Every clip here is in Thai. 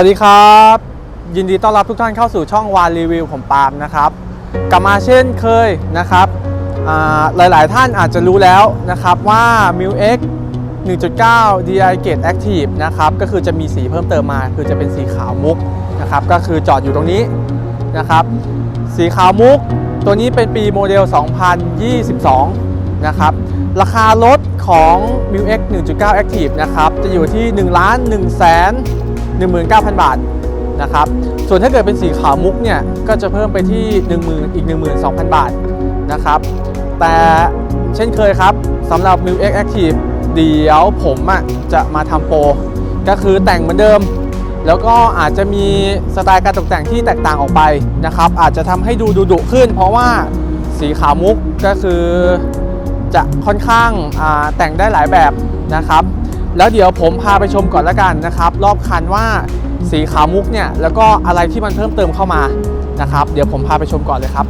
วัสดีครับ ยินดีต้อนรับทุกท่านเข้าสู่ช่องวานรีวิวผมปาล์มนะครับ กลับมาเช่นเคยนะครับอ่าหลาย ๆ ท่านอาจจะรู้แล้วนะครับว่า m i l X 1.9 DI Gate Active นะครับก็คือจะมีสีเพิ่มเติมมาคือจะเป็นสีขาวมุกนะครับก็คือจอดอยู่ตรงนี้นะครับสีขาวมุกตัวนี้เป็นปีโมเดล 2022 นะครับราคารถของ m i l X 1.9 Active นะครับจะอยู่ที่ 1 1 1 19,000 บาทนะครับส่วนถ้าเกิดเป็นสีขาวมุกเนี่ยก็จะเพิ่มไปที่ 10,000 อีก 12,000 บาทนะครับแต่เช่นเคยครับสำหรับ m i l X Active เดี๋ยวผมอะจะมาทำโปรก็คือแต่งเหมือนเดิม แล้วก็อาจจะมีสไตล์การตกแต่งที่แตกต่างออกไปนะครับ อาจจะทำให้ดูดุดุขึ้น เพราะว่าสีขาวมุกก็คือจะค่อนข้างแต่งได้หลายแบบนะครับ แล้วเดี๋ยวผมพาไปชมก่อนละกันนะครับ รอบคันว่าสีขาวมุกเนี่ยแล้วก็อะไรที่มันเพิ่มเติมเข้ามานะครับ เดี๋ยวผมพาไปชมก่อนเลยครับ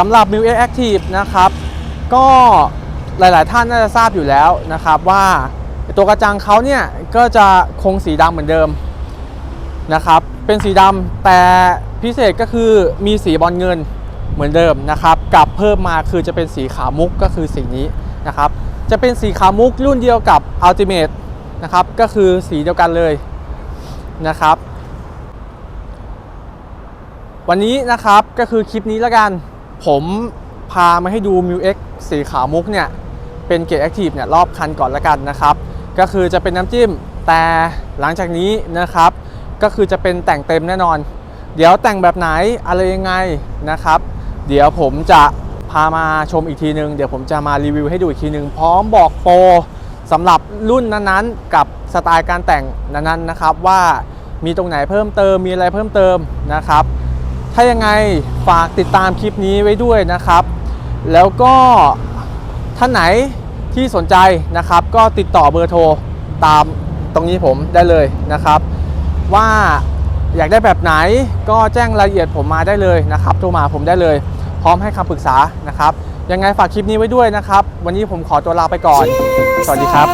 สำหรับ m i l X Active นะครับ ก็ หลาย ๆ ท่านน่าจะทราบอยู่แล้วนะครับว่าตัวกระจังเขาเนี่ยก็จะคงสีดำเหมือนเดิมนะครับ เป็นสีดำแต่พิเศษก็คือมีสีบอลเงินเหมือนเดิมนะครับกับเพิ่มมาคือจะเป็นสีขาวมุกก็คือสีนี้นะครับ จะเป็นสีขาวมุกรุ่นเดียวกับ Ultimate นะครับก็คือสีเดียวกันเลยนะครับ วันนี้นะครับก็คือคลิปนี้แล้วกัน ผมพามาให้ดู m i l X สีขาวมุกเนี่ย เป็นเกรดแอคทีฟเนี่ยรอบคันก่อนล้วกันนะครับ ก็คือจะเป็นน้ำจิ้มแต่หลังจากนี้นะครับ ก็คือจะเป็นแต่งเต็มแน่นอน เดี๋ยวแต่งแบบไหนอะไรยังไงนะครับ เดี๋ยวผมจะพามาชมอีกทีนึง เดี๋ยวผมจะมารีวิวให้ดูอีกทีนึง พร้อมบอกโปรสำหรับรุ่นนั้นๆ กับสไตล์การแต่งนั้นๆนะครับ ว่ามีตรงไหนเพิ่มเติมมีอะไรเพิ่มเติมนะครับ ถ้ายังไงฝากติดตามคลิปนี้ไว้ด้วยนะครับ แล้วก็ ท่านไหนที่สนใจนะครับ ก็ติดต่อเบอร์โทรตามตรงนี้ผมได้เลยนะครับ ว่าอยากได้แบบไหนก็แจ้งรายละเอียดผมมาได้เลยนะครับโทรมาผมได้เลย พร้อมให้คำปรึกษานะครับ ยังไงฝากคลิปนี้ไว้ด้วยนะครับ วันนี้ผมขอตัวลาไปก่อน สวัสดีครับ